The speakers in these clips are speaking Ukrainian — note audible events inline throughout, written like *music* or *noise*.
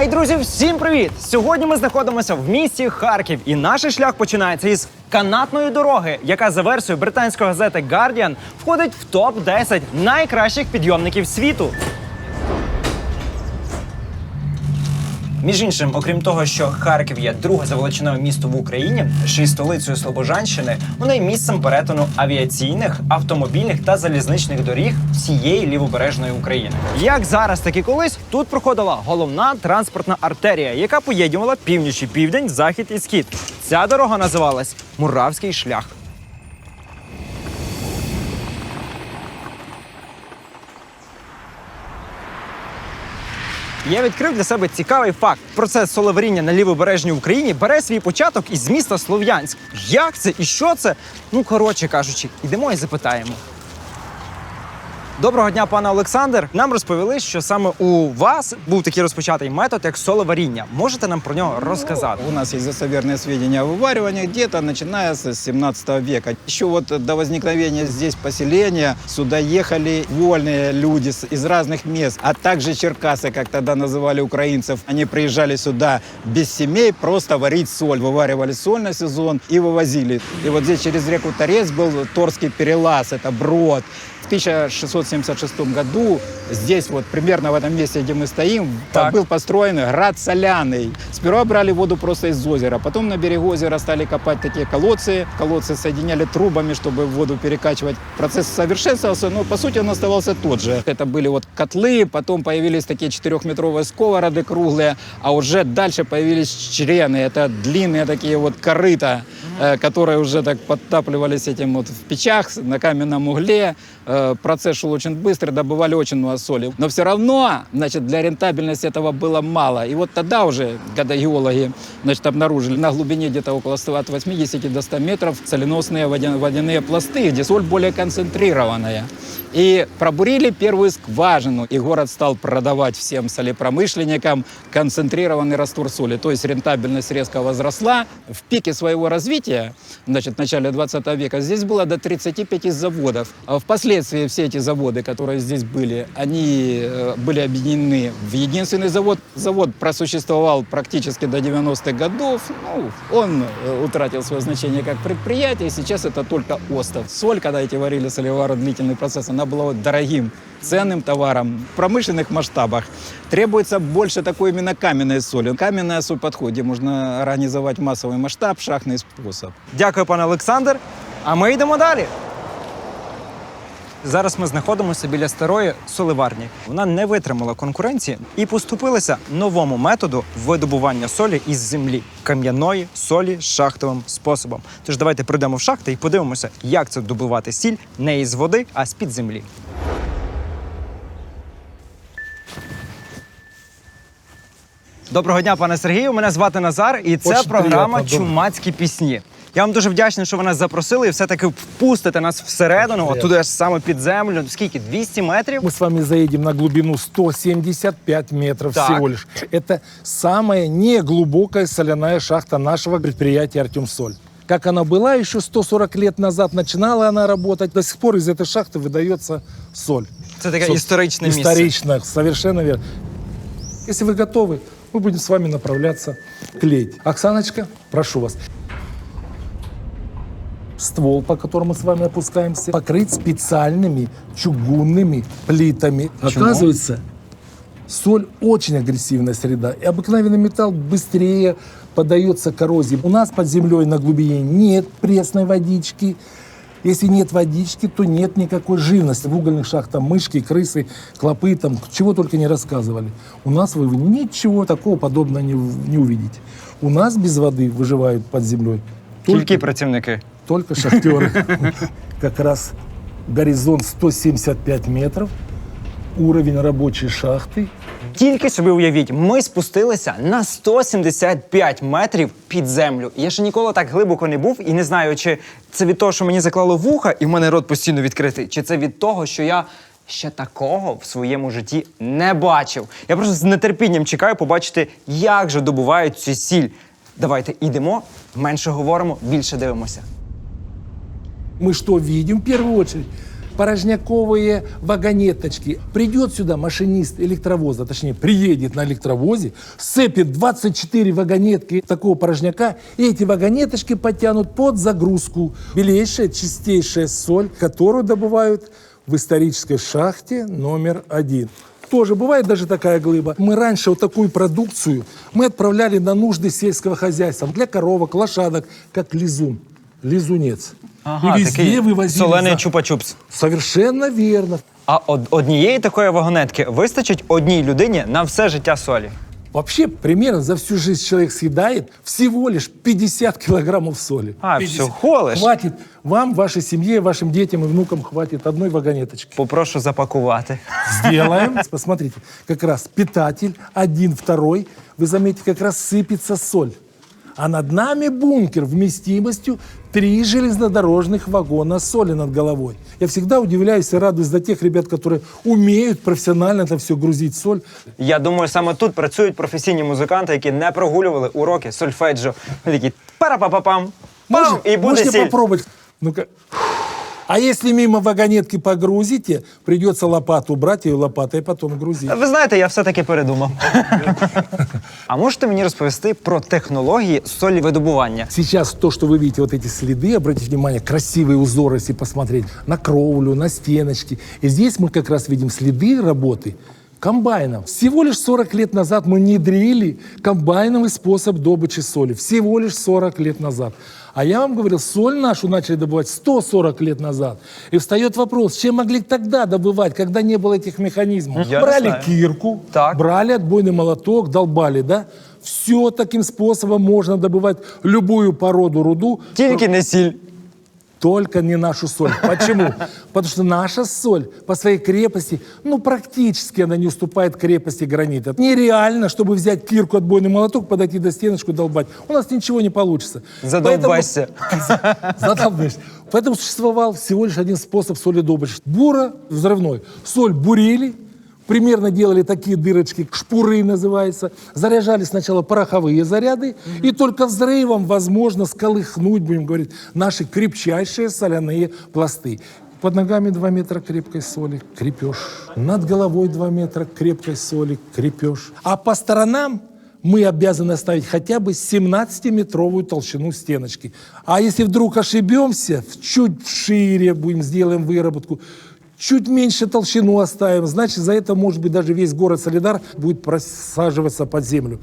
Ей, друзі, всім привіт! Сьогодні ми знаходимося в місті Харків, і наш шлях починається із канатної дороги, яка за версією британської газети Guardian входить в топ 10 найкращих підйомників світу. Між іншим, окрім того, що Харків є друге за величиною місто в Україні, ще й столицею Слобожанщини, воно є місцем перетину авіаційних, автомобільних та залізничних доріг всієї лівобережної України. Як зараз, так і колись тут проходила головна транспортна артерія, яка поєднувала північ і південь, захід і схід. Ця дорога називалась Муравський шлях. Я відкрив для себе цікавий факт. Процес соловаріння на лівобережній Україні бере свій початок із міста Слов'янськ. Як це і що це? Ну, коротше кажучи, ідемо і запитаємо. Доброго дня, пане Олександр. Нам розповіли, що саме у вас був такий розпочатий метод, як соловаріння. Можете нам про нього розказати? У нас есть достоверные сведения о вываривании где-то начиная с 17 века. Еще вот до возникновения здесь поселения сюда ехали вольные люди с- из разных мест, а также черкасы, как тогда называли украинцев. Они приезжали сюда без семей просто варить соль, вываривали соль на сезон и вывозили. И вот здесь через реку Торец был Торский перелаз, это брод. В 1676 году здесь вот примерно в этом месте, где мы стоим, Так. был построен град Соляный. Сперва брали воду просто из озера, потом на берегу озера стали копать такие колодцы. Колодцы соединяли трубами, чтобы воду перекачивать. Процесс совершенствовался, но по сути он оставался тот же. Это были вот котлы, потом появились такие четырехметровые сковороды круглые, а уже дальше появились чрены. Это длинные такие вот корыта, э, которые уже так подтапливались этим вот в печах на каменном угле. Э, Процесс шел очень быстро, добывали очень много соли. Но все равно, значит, для рентабельности этого было мало. И вот тогда уже, когда геологи, значит, обнаружили на глубине где-то около 100 от 80 до 100 метров соленосные водя- водяные пласты, где соль более концентрированная. И пробурили первую скважину, и город стал продавать всем солепромышленникам концентрированный раствор соли. То есть рентабельность резко возросла. В пике своего развития, значит, в начале 20 века, здесь было до 35 заводов. А впоследствии все эти заводы, которые здесь были, они э, были объединены в единственный завод. Завод просуществовал практически до 90-х годов. Ну, он э, утратил свое значение как предприятие, и сейчас это только остов. Соль, когда эти варили солевары, длительный процесс, она была вот дорогим, ценным товаром. В промышленных масштабах требуется больше такой именно каменной соли. Каменная соль подходит, где можно организовать массовый масштаб, шахтный способ. Дякую, пане Олександр. А ми йдемо далі. Зараз ми знаходимося біля старої соливарні. Вона не витримала конкуренції і поступилася новому методу видобування солі із землі кам'яної солі шахтовим способом. Тож давайте прийдемо в шахти і подивимося, як це добувати сіль не із води, а з під землі. Доброго дня, пане Сергію. Мене звати Назар, і це Очень програма добре. Чумацькі пісні. Я вам дуже вдячний, що ви нас запросили і все-таки впустите нас всередину, от туди аж саме під землю. Скільки? 200 метрів? Мы с вами заедем на глубину 175 метров Так. всего лишь. Это самая неглубокая соляная шахта нашего предприятия «Артемсоль». Как она была еще 140 лет назад, начинала она работать, до сих пор из этой шахты выдается соль. Це таке Со- історичне місце. Исторично, совершенно верно. Если вы готовы, мы будем с вами направляться клеить. Оксаночка, прошу вас. Ствол, по которому мы с вами опускаемся, покрыт специальными чугунными плитами. Оказывается, соль очень агрессивная среда. И обыкновенный металл быстрее поддается коррозии. У нас под землей на глубине нет пресной водички. Если нет водички, то нет никакой живности. В угольных шахтах мышки, крысы, клопы, там, чего только не рассказывали. У нас вы ничего такого подобного не, не увидите. У нас без воды выживают под землей Тільки працівники. только шахтеры. Как раз горизонт 175 метров, уровень рабочей шахты. Тільки собі уявіть, ми спустилися на 175 метрів під землю. Я ще ніколи так глибоко не був і не знаю, чи це від того, що мені заклало вуха, і в мене рот постійно відкритий, чи це від того, що я ще такого в своєму житті не бачив. Я просто з нетерпінням чекаю побачити, як же добувають цю сіль. Давайте ідемо, менше говоримо, більше дивимося. Мы что видим в первую очередь? порожняковые вагонеточки. Придет сюда машинист электровоза, точнее, приедет на электровозе, сцепит 24 вагонетки такого порожняка, и эти вагонеточки подтянут под загрузку. Белейшая, чистейшая соль, которую добывают в исторической шахте номер один. Тоже бывает даже такая глыба. Мы раньше вот такую продукцию мы отправляли на нужды сельского хозяйства для коровок, лошадок, как лизун, лизунец. и везде такий вывозили. солений за- чупа-чупс. Совершенно верно. А од- однієї такої вагонетки вистачить одній людині на все життя солі. Вообще, примерно за всю жизнь человек съедает всего лишь 50 килограммов соли. А, 50. всего лишь? Хватит вам, вашей семье, вашим детям и внукам хватит одной вагонеточки. Попрошу запакувати. Сделаем. *laughs* Посмотрите, как раз питатель, один, второй. Вы заметите, как раз сыпется соль. А над нами бункер вместимостью три железнодорожных вагона соли над головой. Я всегда удивляюсь и радуюсь за тех ребят, которые умеют профессионально это все грузить в соль. Я думаю, саме тут працюють професійні музиканти, які не прогулювали уроки сольфеджіо. Вони такі пара-па-па-пам, пам, Можете- і буде можете сіль. попробовать. Ну-ка. А если мимо вагонетки погрузите, придется лопату брать и лопатой потом грузить. Ви знаєте, я все-таки передумав. *laughs* а можете мені розповісти про технології солівидобування? Сейчас то, что вы видите, вот эти следы, обратите внимание, красивые узоры, если посмотреть, на кровлю, на стеночки. И здесь мы как раз видим следы работы комбайнов. Всего лишь 40 лет назад мы внедрили комбайновый способ добычи соли. Всего лишь 40 лет назад. А я вам говорил, соль нашу начали добывать 140 лет назад. И встает вопрос, чем могли тогда добывать, когда не было этих механизмов? Я Брали знаю. кирку, Так. брали отбойный молоток, долбали, да? Все таким способом можно добывать любую породу руду, Тільки не сіль. только не нашу соль. Почему? Потому что наша соль по своей крепости, ну, практически она не уступает крепости гранита. Нереально, чтобы взять кирку, отбойный молоток, подойти до стеночку, долбать. У нас ничего не получится. Задолбайся. Поэтому- *laughs* Задолбайся. Поэтому существовал всего лишь один способ соли добычи. Бура взрывной. Соль бурили, примерно делали такие дырочки, шпуры называется. Заряжали сначала пороховые заряды, и только взрывом возможно сколыхнуть, будем говорить, наши крепчайшие соляные пласты. Под ногами 2 метра крепкой соли, крепеж. Над головой 2 метра крепкой соли, крепеж. А по сторонам мы обязаны оставить хотя бы 17-метровую толщину стеночки. А если вдруг ошибемся, чуть шире будем сделаем выработку, чуть меньше толщину оставим, значит, за это, может быть, даже весь город Солидар будет просаживаться под землю.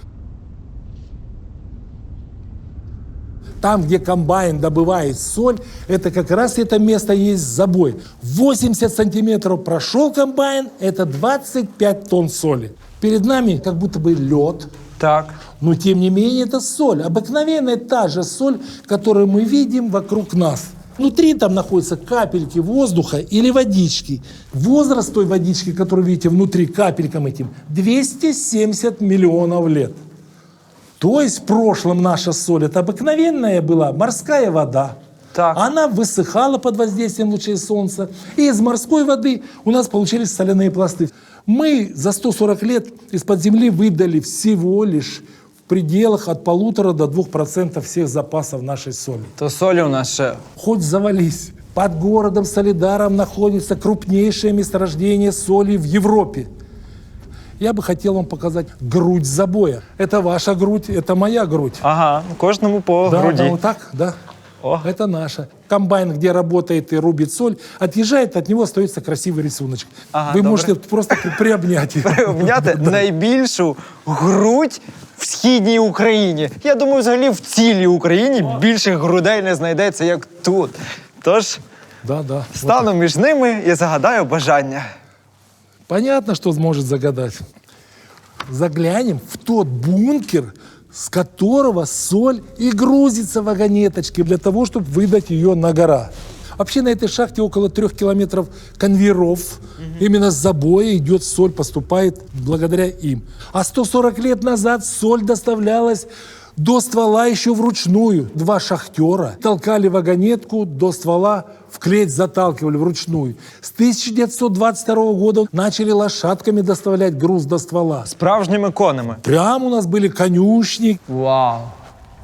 Там, где комбайн добывает соль, это как раз это место есть забой. 80 сантиметров прошел комбайн, это 25 тонн соли. Перед нами как будто бы лед, Так. но тем не менее это соль. Обыкновенная та же соль, которую мы видим вокруг нас. Внутри там находятся капельки воздуха или водички. Возраст той водички, которую видите внутри капелькам этим, 270 миллионов лет. То есть в прошлом наша соль это обыкновенная была морская вода. Так. Она высыхала под воздействием лучей солнца. И из морской воды у нас получились соляные пласты. Мы за 140 лет из-под земли выдали всего лишь в пределах от полутора до двух процентов всех запасов нашей соли. То солі у нас ще Хоть завались. Под городом Солидаром находится крупнейшее месторождение соли в Европе. Я бы хотел вам показать грудь забоя. Это ваша грудь, это моя грудь. Ага, кожному по Да, груді. да, вот так, да. О. Это наша. Комбайн, где работает и рубит соль, отъезжает, от него остается красивый рисуночек. Ага, Вы добре. можете просто при- приобнять его. Обняти найбільшу *laughs* грудь в східній Україні. Я думаю, взагалі в цілій Україні більших грудей не знайдеться, як тут. Тож Да, да. Вот стану між ними і загадаю бажання. Понятно, что сможет загадать. Заглянем в тот бункер, с которого соль и грузится в вагонеточке для того, чтобы выдать ее на гора. Вообще на этой шахте около трех километров конвейеров. Именно с забоя идет соль, поступает благодаря им. А 140 лет назад соль доставлялась до ствола еще вручную. Два шахтера толкали вагонетку до ствола, в клеть заталкивали вручную. С 1922 года начали лошадками доставлять груз до ствола. Справжніми конами. Прямо у нас были конюшни, Вау!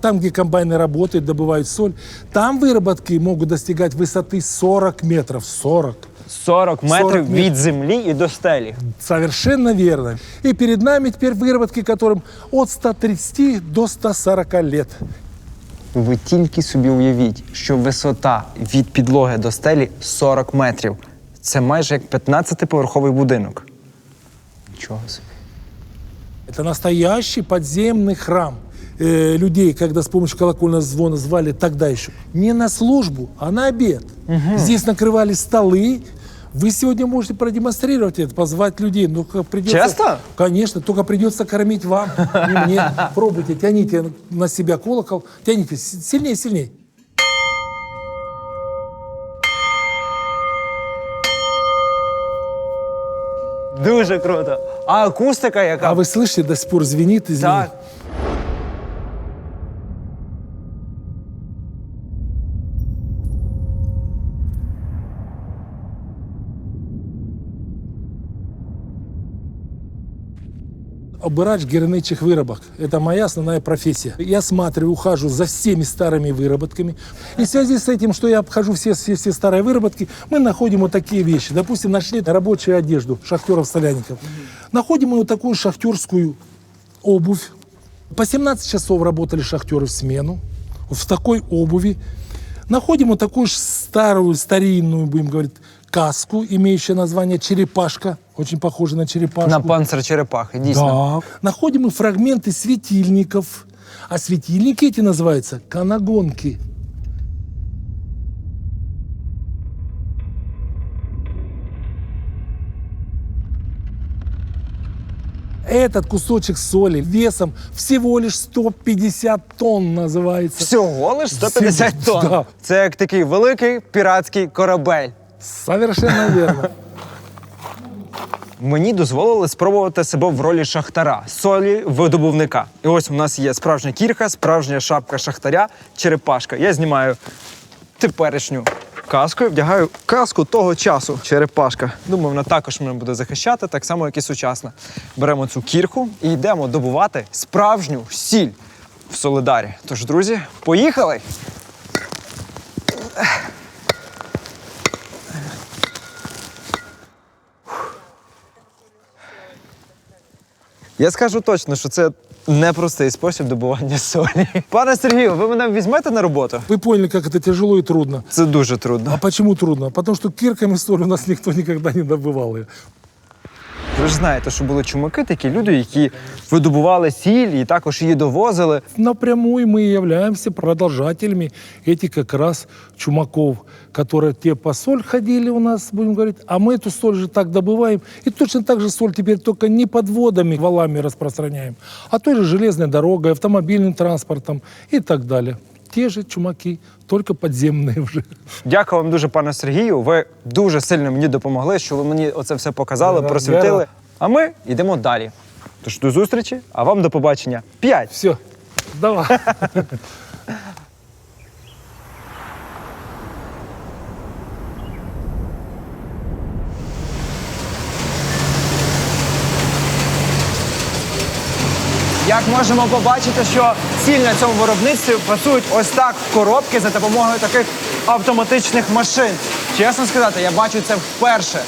там, где комбайны работают, добывают соль. Там выработки могут достигать высоты 40 метров. 40. 40 метрів 40 метрів. від землі і до стелі. Совершенно верно. И перед нами теперь выработки, которым от 130 до 140 лет. Ви тільки собі уявіть, що висота від підлоги до стелі 40 метрів. Це майже як 15-поверховий будинок. Нічого собі. Это настоящий подземный храм э, людей, когда с помощью колокольного звона звали тогда еще не на службу, а на обед. Здесь накрывали столы. Вы сегодня можете продемонстрировать это, позвать людей. Ну, как придется, Честно? Конечно, только придется кормить вам, не мне. *laughs* Пробуйте, тяните на себя колокол, тяните сильнее, сильнее. Дуже круто. А акустика яка? А вы слышите, до сих пор звенит, извините. Так. Обырач гернейчих выработок. Это моя основная профессия. Я смотрю, ухаживаю за всеми старыми выработками. И в связи с этим, что я обхожу все, все, все старые выработки, мы находим вот такие вещи. Допустим, нашли рабочую одежду шахтеров-соляников. Находим мы вот такую шахтерскую обувь. По 17 часов работали шахтеры в смену. В такой обуви. Находим вот такую старую, старинную, будем говорить, каску, имеющую название черепашка. Очень похожа на черепашку. На панцир черепахи, дійсно. Да. Находим мы фрагменты светильников. А светильники эти называются канагонки. Этот кусочек соли весом всего лишь 150 тонн называется. Всього лиш 150 Всього, тонн. да. Це як такий великий піратський корабель. Совершенно верно. Мені дозволили спробувати себе в ролі шахтара, солі видобувника. І ось у нас є справжня кірка, справжня шапка шахтаря, черепашка. Я знімаю теперішню каску і вдягаю каску того часу. Черепашка. Думаю, вона також мене буде захищати, так само, як і сучасна. Беремо цю кірку і йдемо добувати справжню сіль в Солидарі. Тож, друзі, поїхали! Я скажу точно, що це непростий спосіб добування *laughs* солі. Пане Сергію, ви мене візьмете на роботу? Вы поняли, как это тяжело и трудно. Це дуже А трудно. почему трудно? Потому что кирками соль у нас никто никогда не добывал ее. Ви ж знаєте, що були чумаки, такі люди, які видобували сіль і також її довозили. Напрямую мы и являемся продолжателями этих как раз чумаков, которые те по соль ходили у нас, будем говорить, а мы эту соль же так добываем. И точно так же соль теперь только не подводами, валами распространяем, а той же железной дорогой, автомобильным транспортом и так далее. Те же чумаки, только подземные уже. Дякую вам дуже, пане Сергію. Ви дуже сильно мені допомогли, що ви мені оце все показали, Да, просвітили. А ми йдемо далі. Тож до зустрічі, а вам до побачення. П'ять. Все, давай. Як можемо побачити, що сіль на цьому виробництві працюють ось так в коробки за допомогою таких автоматичних машин. Чесно сказати, я бачу це вперше.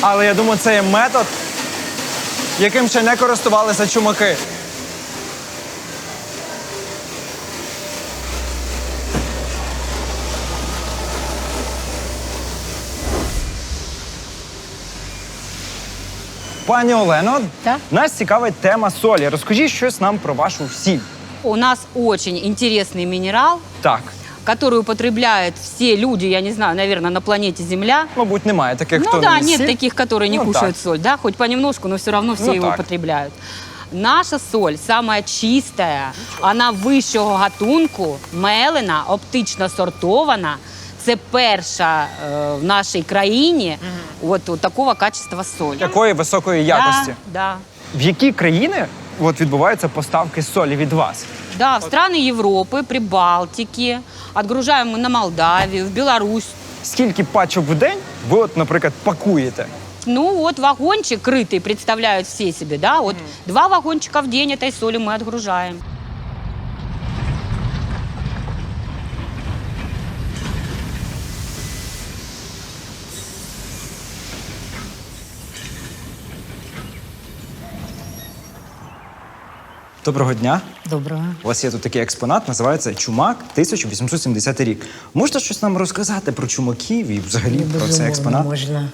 Але я думаю, це є метод, яким ще не користувалися чумаки. Пані Олено, Так. нас цікавить тема солі. Розкажіть щось нам про вашу сіль. У нас очень интересный минерал, Так, который употребляют все люди, я не знаю, наверное, на планете Земля. мабуть, немає таких, хто ну да, не нет сіль. таких, которые не Ну, кушают так. соль, да, хоть понемножку, но все равно все Ну, его так. употребляют. Наша соль самая чистая, вона вищого гатунку, мелена, оптично сортована. Це перша е, в нашій країні от, от такого качества соль. Такої високої якості. Да, В які країни от відбуваються поставки солі від вас? да, в страны Европы, Прибалтики, отгружаем мы на Молдавию, в Беларусь. Скільки пачок в день ви, от, наприклад, пакуєте? Ну от вагончик крытый представляють всі собі. да, вот два вагончика в день этой соли мы отгружаем. Доброго дня. Доброго. У вас є тут такий експонат, називається Чумак 1870 рік. Можете щось нам розказати про чумаків і взагалі про цей експонат? можна.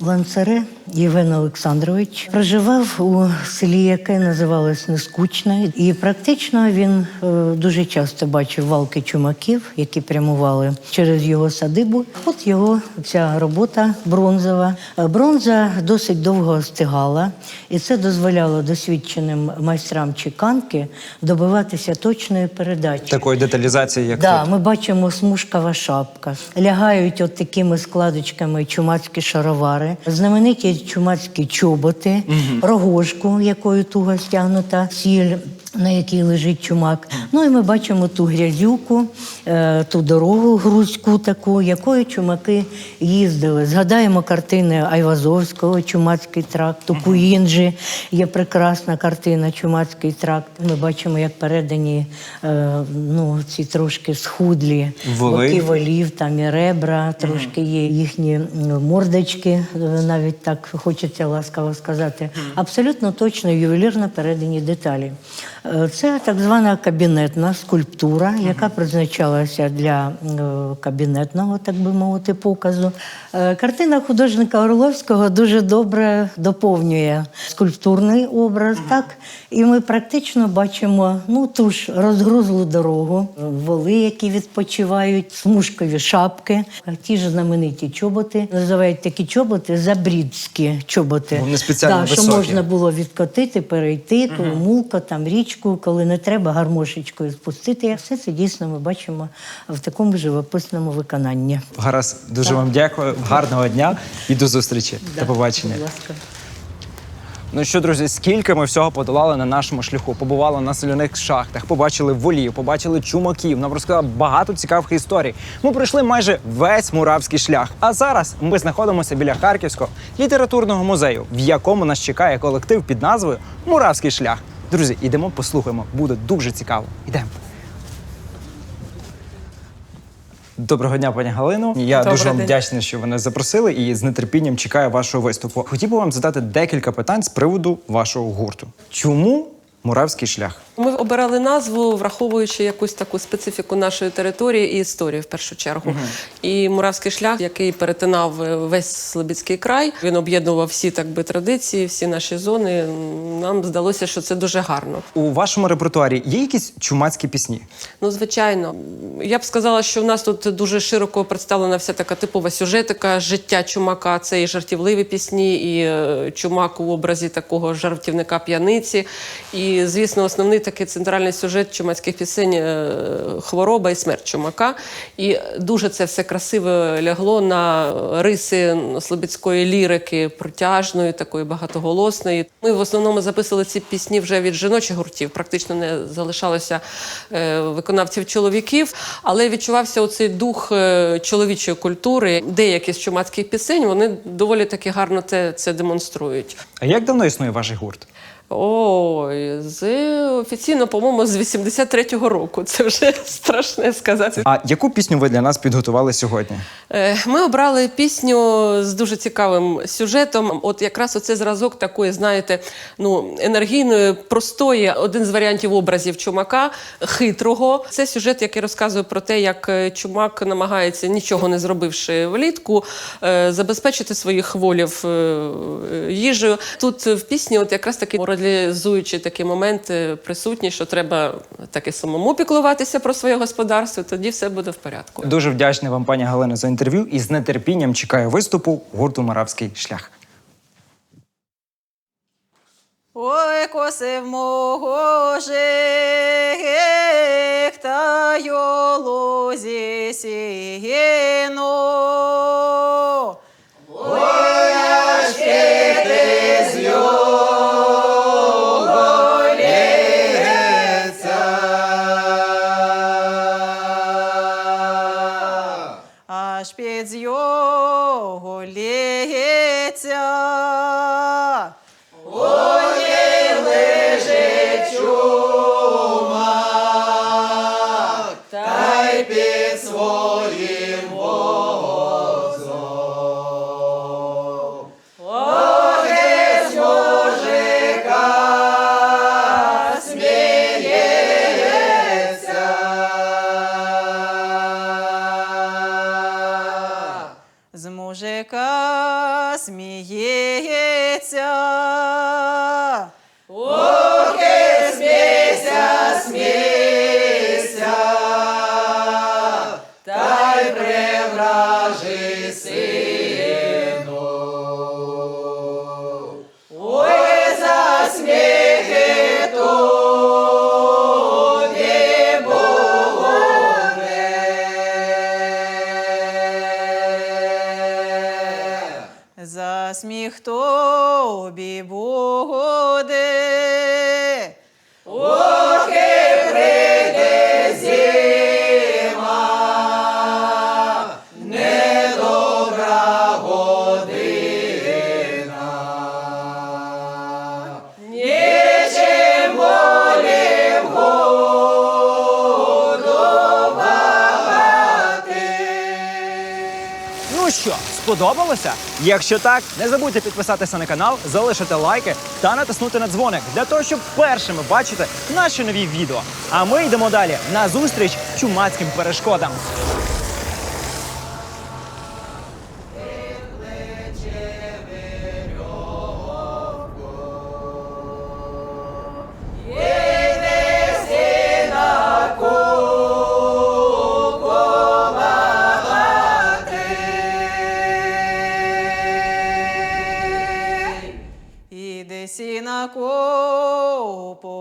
Ланцаре Євген Олександрович проживав у селі, яке називалось Нескучне, і практично він е, дуже часто бачив валки чумаків, які прямували через його садибу. От його ця робота бронзова. Е, Бронза досить довго остигала, і це дозволяло досвідченим майстрам чеканки добиватися точної передачі. Такої деталізації, як Да, тут. ми бачимо смужкова шапка. Лягають от такими складочками чумацькі шаровари, знамениті чумацькі чоботи, рогожку, якою туго стягнута сіль. На якій лежить чумак. Ну і ми бачимо ту грязюку, е, ту дорогу грузьку таку, якою чумаки їздили. Згадаємо картини Айвазовського, Чумацький тракт, у Куінджі є прекрасна картина Чумацький тракт. Ми бачимо, як передані е, ну, ці трошки схудлі боки волів, там і ребра, трошки є їхні мордочки, е, навіть так хочеться ласкаво сказати. Абсолютно точно ювелірно передані деталі. Е, Це так звана кабінетна скульптура, яка призначалася для е, кабінетного, так би мовити, показу. Е, Картина художника Орловського дуже добре доповнює скульптурний образ, так і ми практично бачимо ну ту ж розгрузлу дорогу, воли, які відпочивають, смужкові шапки, ті ж знамениті чоботи. Називають такі чоботи забрідські чоботи. Вони спеціально Так, що можна було відкотити, перейти, ту мулку, там річку, коли не треба гармошечкою спустити. Все це дійсно ми бачимо в такому живописному виконанні. Гаразд, дуже вам дякую. Гарного дня і до зустрічі. До побачення. Будь ласка. Ну що, друзі, скільки ми всього подолали на нашому шляху? Побували на соляних шахтах, побачили волів, побачили чумаків. Нам розказали багато цікавих історій. Ми пройшли майже весь муравський шлях. А зараз ми знаходимося біля Харківського літературного музею, в якому нас чекає колектив під назвою Муравський шлях. Друзі, йдемо, послухаємо. Буде дуже цікаво. Йдемо. Доброго дня, пані Галино. Я Добрий дуже вам день. вдячний, що ви нас запросили, і з нетерпінням чекаю вашого виступу. Хотів би вам задати декілька питань з приводу вашого гурту. Чому муравський шлях? Ми обирали назву, враховуючи якусь таку специфіку нашої території і історію в першу чергу. І Муравський шлях, який перетинав е, весь Слобідський край, він об'єднував всі так би традиції, всі наші зони. Нам здалося, що це дуже гарно. У вашому репертуарі є якісь чумацькі пісні? Ну, звичайно, я б сказала, що в нас тут дуже широко представлена вся така типова сюжетика життя чумака. Це і жартівливі пісні, і е, чумак у образі такого жартівника п'яниці. І, звісно, основний такий центральний сюжет чумацьких пісень е, хвороба і смерть чумака. І дуже це все красиво лягло на риси слобідської лірики, протяжної, такої багатоголосної. Ми в основному записували ці пісні вже від жіночих гуртів. Практично не залишалося е, виконавців чоловіків, але відчувався оцей дух е, чоловічої культури. Деякі з чумацьких пісень вони доволі таки гарно це, це демонструють. А як давно існує ваш гурт? Ой, з офіційно, по-моєму, з 83-го року. Це вже *laughs* страшне сказати. А яку пісню ви для нас підготували сьогодні? Е, Ми обрали пісню з дуже цікавим сюжетом. От якраз оце зразок такої, знаєте, ну енергійної, простої, один з варіантів образів чумака, хитрого. Це сюжет, який розказує про те, як е, чумак намагається, нічого не зробивши влітку, е, забезпечити своїх волів їжею. Тут в пісні, от якраз таки моралізуючий такий момент присутній, що треба таки самому піклуватися про своє господарство, тоді все буде в порядку. Дуже вдячний вам, пані Галина, за інтерв'ю і з нетерпінням чекаю виступу гурту Муравський шлях. Ой, косив мого жих, та йолозі сіно. Що, сподобалося? Якщо так, не забудьте підписатися на канал, залишити лайки та натиснути на дзвоник для того, щоб першими бачити наші нові відео. А ми йдемо далі на зустріч чумацьким перешкодам. Іде сіна копувагати.